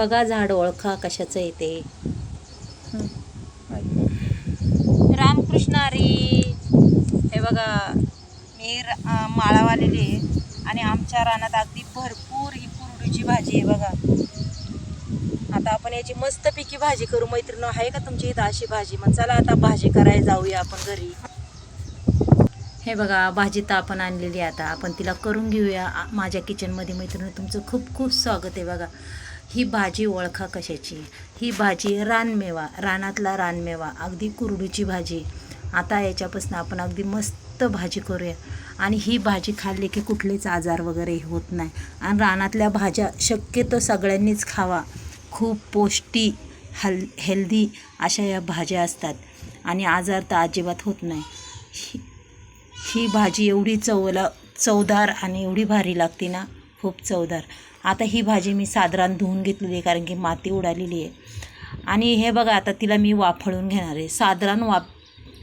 बघा झाड ओळखा कशाचं येते रामकृष्ण हरी. हे बघा मी माळावालेली आहे आणि आमच्या रानात अगदी भरपूर ही कुरडूची भाजी आहे बघा. आता आपण याची मस्तपैकी भाजी करू. मैत्रिणी आहे का तुमची इथं अशी भाजी? मग चला आता भाजी करायला जाऊया आपण घरी. हे बघा भाजी तर आपण आणलेली आहे आता. आपण तिला करून घेऊया. माझ्या किचनमध्ये मैत्रिणी तुमचं खूप खूप स्वागत आहे बघा. ही भाजी ओळखा कशाची? ही भाजी रानमेवा रानातला रानमेवा अगदी कुरडूची भाजी. आता याच्यापासून आपण अगदी मस्त भाजी करूया. आणि ही भाजी खाल्ली की कुठलेच आजार वगैरे होत नाही. आणि रानातल्या भाज्या शक्यतो सगळ्यांनीच खावा. खूप पौष्टी हल हेल्दी अशा या भाज्या असतात. आणि आजार तर अजिबात होत नाही. ही ही भाजी एवढी चवला चवदार आणि एवढी भारी लागते ना? खूप चवदार. आता ही भाजी मी साधारण धुवून घेतलेली आहे कारण की माती उडालेली आहे. आणि हे बघा आता तिला मी वाफळून घेणार आहे. साधारण वाफ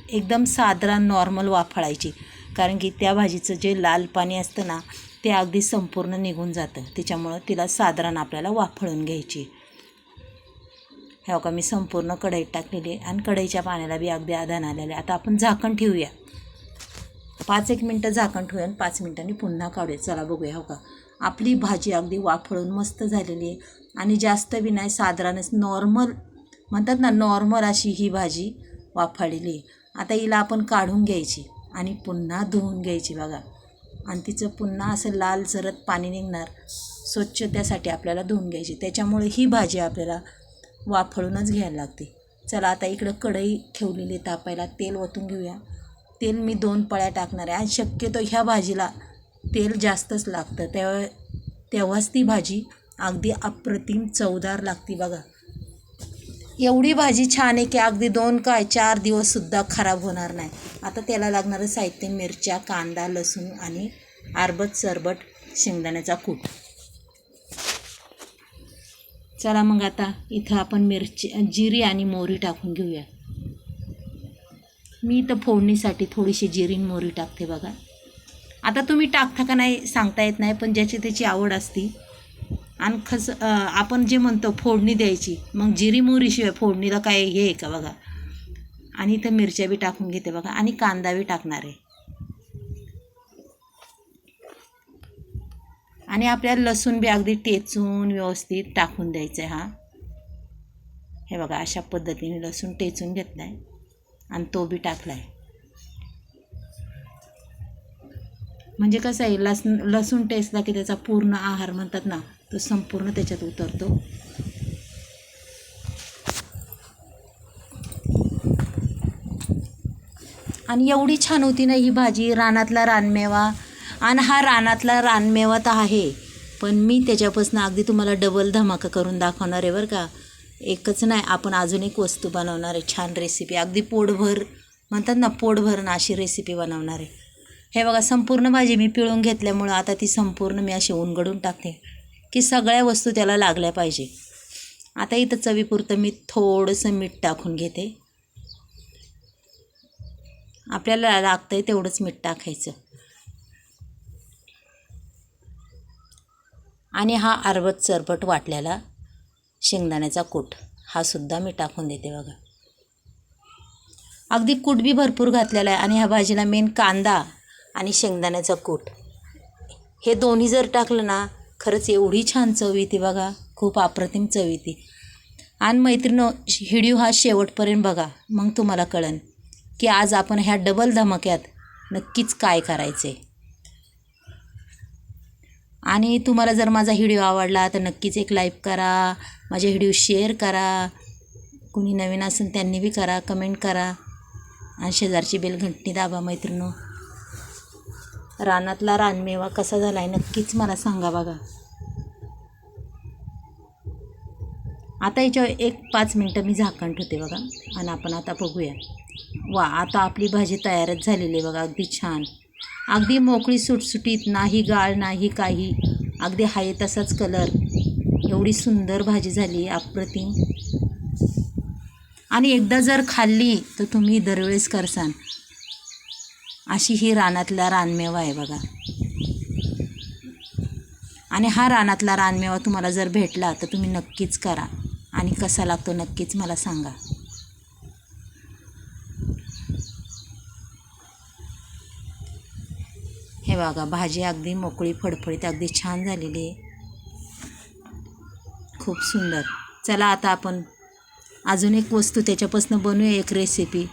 एकदम साधारण नॉर्मल वाफळायची. कारण की त्या भाजीचं जे लाल पाणी असतं ना ते अगदी संपूर्ण निघून जातं. त्याच्यामुळं तिला साधारण आपल्याला वाफळून घ्यायची. हे बघा मी संपूर्ण कढईत टाकलेली आहे आणि कढईच्या पाण्याला बी अगदी आधान आलेलं आहे. आता आपण झाकण ठेवूया. पाच एक मिनटं झाकण ठेवूया आणि पाच मिनटांनी पुन्हा काढूया. चला बघूया हो का? आपली भाजी अगदी वाफळून मस्त झालेली आहे. आणि जास्त बी नाही साधारणच नॉर्मल म्हणतात ना नॉर्मल अशी ही भाजी वाफाळलेली आहे. आता हिला आपण काढून घ्यायची आणि पुन्हा धुवून घ्यायची बघा. आणि तिचं पुन्हा असं लाल जरत पाणी निघणार. स्वच्छ त्यासाठी आपल्याला धुवून घ्यायची. त्याच्यामुळे ही भाजी आपल्याला वाफळूनच घ्यायला लागते. चला आता इकडं कढई ठेवलेली तापायला. तेल ओतून घेऊया. तेल मी दोन पळ्या टाकणार आहे आणि शक्यतो ह्या भाजीला तेल जास्तच लागतं. तेव्हा तेव्हाच ती भाजी अगदी अप्रतिम चवदार लागते बघा. एवढी भाजी छान आहे की अगदी दोन काय चार दिवससुद्धा खराब होणार नाही. आता त्याला लागणारं साहित्य मिरच्या कांदा लसूण आणि आरबत सरबट शेंगदाण्याचा कूट. चला मग आता इथं आपण मिरची जिरी आणि मोहरी टाकून घेऊया. मी इथं फोडणीसाठी थोडीशी जिरी आणि मोहरी टाकते बघा. आता तुम्ही टाकता का नाही सांगता येत नाही पण ज्याची त्याची आवड असती. आणि खस आपण जे म्हणतो फोडणी द्यायची मग जिरी मोहरीशिवाय फोडणीला काय हे आहे का बघा? आणि इथं मिरच्या बी टाकून घेते बघा आणि कांदा बी टाकणार आहे. आणि आपल्याला लसूण बी अगदी टेचून व्यवस्थित टाकून द्यायचं आहे हा. हे बघा अशा पद्धतीने लसूण टेचून घेतला आहे आणि तो बी टाकला आहे म्हणजे कसं आहे लसूण लसूण टेस्टला की त्याचा पूर्ण आहार म्हणतात ना तो संपूर्ण त्याच्यात उतरतो. आणि एवढी छान होती ना ही भाजी रानातला रानमेवा. आणि हा रानातला रानमेवा तर आहे पण मी त्याच्यापासून अगदी तुम्हाला डबल धमाका करून दाखवणार आहे बरं का. एकच नाही आपण अजून एक वस्तू बनवणार आहे छान रेसिपी अगदी पोटभर म्हणतात ना पोटभर ना अशी रेसिपी बनवणार आहे. हे बघा संपूर्ण भाजी मी पिळून घेतल्यामुळं आता ती संपूर्ण मी अशी उनगडून टाकते की सगळ्या वस्तू त्याला लागल्या पाहिजे. आता इथं चवीपुरतं मी थोडंसं मीठ टाकून घेते. आपल्याला लागतं आहे तेवढंच मीठ टाकायचं. आणि हा अरबट चरबट वाटलेला शेंगदाण्याचा कूट हा सुद्धा मी टाकून देते बघा. अगदी कूट बी भरपूर घातलेला आहे आणि ह्या भाजीला मेन कांदा आणि शेंगदाण्याचा कूट. हे दोन्ही जर टाकलं ना खरंच एवढी छान चव येते बघा. खूप अप्रतिम चव येते. आणि मैत्रिणी व्हिडिओ हा शेवटपर्यंत बघा. मग तुम्हाला कळन की आज आपण ह्या डबल धमाक्यात नक्कीच काय करायचं आहे आणि तुम्हाला जर माझा व्हिडिओ आवडला तर नक्कीच एक लाईक करा. माझे व्हिडिओ शेअर करा. कुणी नवीन असेल त्यांनी बी करा कमेंट करा. आणि शेजारची बेल घंटणी दाबा मैत्रिणो. रानातला रानमेवा कसा झाला आहे नक्कीच मला सांगा बघा. आता याच्यावर एक पाच मिनटं मी झाकण ठेवते बघा आणि आपण आता बघूया. वा आता आपली भाजी तयारच झालेली आहे बघा अगदी छान. अगदी मोकळी सुटसुटीत नाही गाळ नाही काही. अगदी हाय तसाच कलर एवढी सुंदर भाजी झाली अप्रतिम. आणि एकदा जर खाल्ली तर तुम्ही दरवेळेस करसान. अशी ही रानातला रानमेवा आहे बघा. आणि हा रानातला रानमेवा तुम्हाला जर भेटला तर तुम्ही नक्कीच करा. आणि कसा लागतो नक्कीच मला सांगा. हे बघा भाजी अगदी मोकळी फडफडीत अगदी छान झालेली आहे. खूप सुंदर. चला आता आपण अजून एक वस्तू त्याच्यापासून बनवूया एक रेसिपी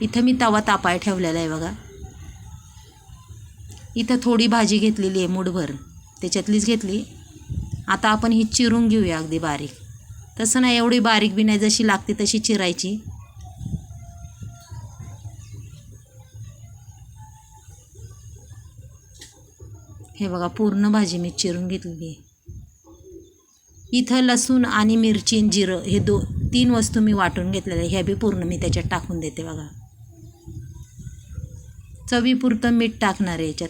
इथं मी तवा तापाय ठेवलेला आहे बघा. इथं थोडी भाजी घेतलेली आहे मुठभर. त्याच्यातलीच घेतली. आता आपण ही चिरून घेऊया अगदी बारीक. तसं नाही एवढी बारीक बी नाही जशी लागते तशी चिरायची. हे बघा पूर्ण भाजी मी चिरून घेतलेली आहे. इथं लसूण आणि मिरची जिरं हे दो तीन वस्तू मी वाटून घेतलेल्या ह्या बी पूर्ण मी त्याच्यात टाकून देते बघा. चवीपुरतं मीठ टाकणार आहे याच्यात.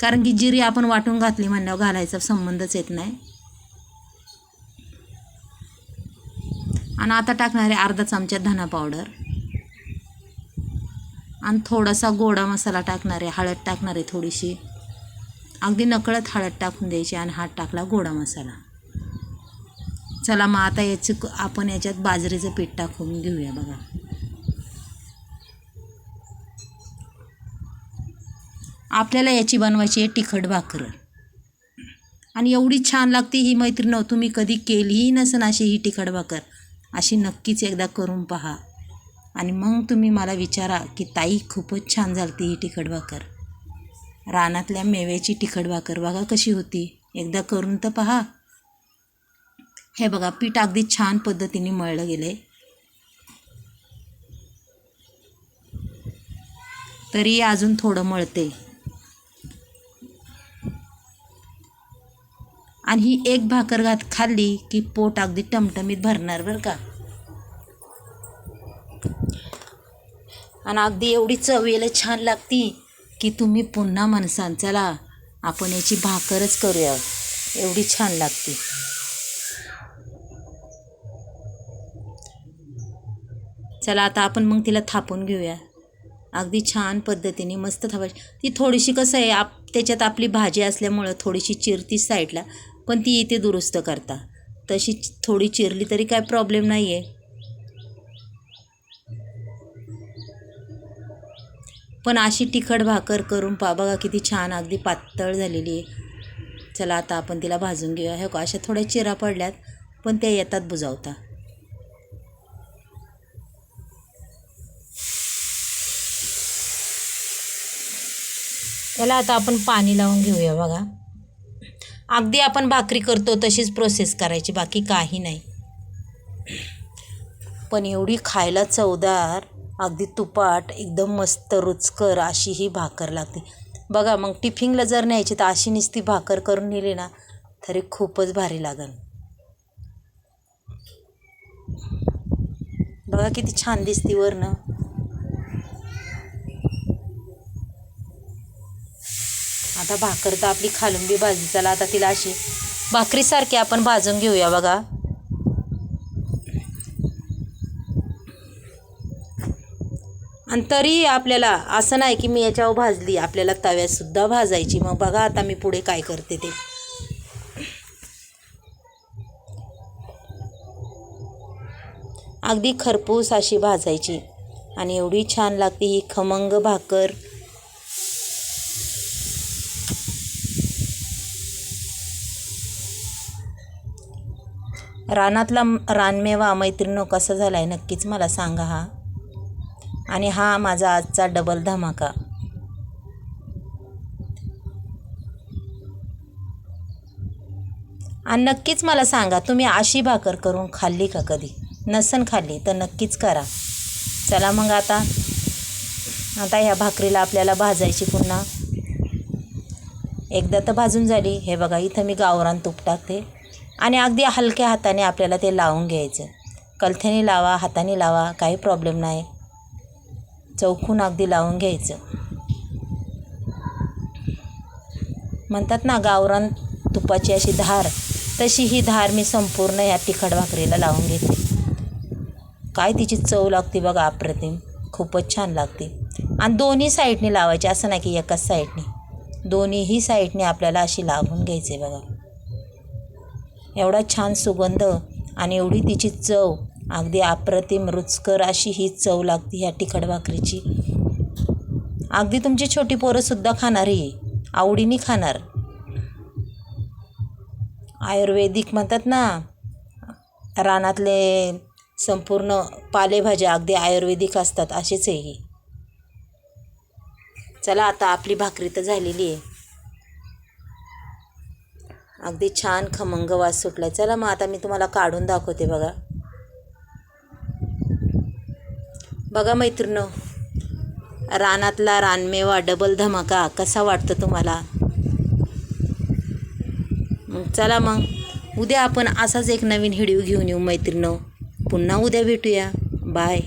कारण की जिरी आपण वाटून घातली म्हणल्यावर घालायचा संबंधच येत नाही. आणि आता टाकणार आहे अर्धा चमचा धना पावडर आणि थोडासा गोडा मसाला टाकणार आहे हळद टाकणार आहे थोडीशी. अगदी नकळत हळद टाकून द्यायची आणि हात टाकला गोडा मसाला. चला मग आता याचं आपण याच्यात बाजरीचं पीठ टाकून घेऊया बघा. आपल्याला याची बनवायची आहे तिखट भाकर. आणि एवढी छान लागते ही मैत्रीण तुम्ही कधी केलीही नसन अशी ही तिखट भाकर. अशी नक्कीच एकदा करून पहा. आणि मग तुम्ही मला विचारा की ताई खूपच छान झालती ही तिखट भाकर. रानातल्या मेव्याची तिखट भाकर बघा कशी होती. एकदा करून तर पहा. हे बघा पीठ अगदी छान पद्धतीने मळलं गेलं आहे तरी अजून थोडं मळते. आणि ही एक भाकर घात खाल्ली की पोट अगदी टमटमीत भरणार बरं का. आणि अगदी एवढी चवीला छान लागती की तुम्ही पुन्हा म्हणसाल चला आपण याची भाकरच करूया. एवढी छान लागते. चला आता आपण मग तिला थापून घेऊया. अगदी छान पद्धतीने मस्त थापायची. ती थोडीशी कसं आहे आप त्याच्यात आपली भाजी असल्यामुळं थोडीशी चिरती साईडला. पण ती इथे दुरुस्त करता. तशी थोडी चिरली तरी काय प्रॉब्लेम नाही आहे पण अशी तिखट भाकर करून पा बघा किती छान अगदी पातळ झालेली आहे. चला आता आपण तिला भाजून घेऊया. हे का अशा थोड्या चिरा पडल्यात पण त्या येतात बुजावता. त्याला आता आपण पाणी लावून घेऊया बघा. अगदी आपण भाकरी करतो तशीच प्रोसेस करायची बाकी काही नाही. पण एवढी खायला चवदार अगदी तुपाट एकदम मस्त रुचकर अशी ही भाकर लागते. बघा मग टिफिनला जर न्यायची तर अशी नुसती भाकर करून नेली ना तरी खूपच भारी लागेल. बघा किती छान दिसती वरनं. आता भाकर तर आपली खालून बी भाजी. चला आता तिला अशी भाकरीसारखी आपण भाजून घेऊया बघा. आणि तरी आपल्याला असं नाही की मी याच्यावर भाजली आपल्याला तव्यातसुद्धा भाजायची. मग बघा आता मी पुढे काय करते ते. अगदी खरपूस अशी भाजायची. आणि एवढी छान लागते ही खमंग भाकर. रानातला रानमेवा मैत्रिणो कसा झाला आहे नक्कीच मला सांगा हा. आणि हा माझा आजचा डबल धमाका. आणि नक्कीच मला सांगा तुम्ही अशी भाकर करून खाल्ली का कधी? नसन खाल्ली तर नक्कीच करा. चला मग आता. आता ह्या भाकरीला आपल्याला भाजायची पुन्हा. एकदा तर भाजून झाली. हे बघा इथं मी गावरान तूप टाकते. आणि अगदी हलक्या हाताने आपल्याला ते लावून घ्यायचं. कलथ्याने लावा हाताने लावा काही प्रॉब्लेम नाही. चौकून अगदी लावून घ्यायचं. म्हणतात ना गावरान तुपाची अशी धार तशी ही धार मी संपूर्ण ह्या तिखट भाकरीला लावून घेते. काय तिची चव लागते बघा अप्रतिम. खूपच छान लागते. आणि दोन्ही साईडने लावायची असं नाही की एकाच साईडने दोन्हीही साईडने आपल्याला अशी लावून घ्यायचे बघा. एवढा छान सुगंध आणि एवढी तिची चव. अगदी अप्रतिम रुचकर अशी ही चव लागते ह्या तिखट भाकरीची. अगदी तुमची छोटी पोरंसुद्धा खाणार ही. आवडीने खाणार. आयुर्वेदिक म्हणतात ना रानातले संपूर्ण पालेभाज्या अगदी आयुर्वेदिक असतात असेच आहे ही. चला आता आपली भाकरी तर झालेली आहे. अगदी छान खमंग वास सुटला आहे चला मग आता मी तुम्हाला काढून दाखवते बघा. बघा मैत्रिणो रानातला रानमेवा डबल धमाका कसा वाटतो तुम्हाला? मग चला मग उद्या आपण असाच एक नवीन व्हिडिओ घेऊन येऊ मैत्रिणो पुन्हा उद्या भेटूया. बाय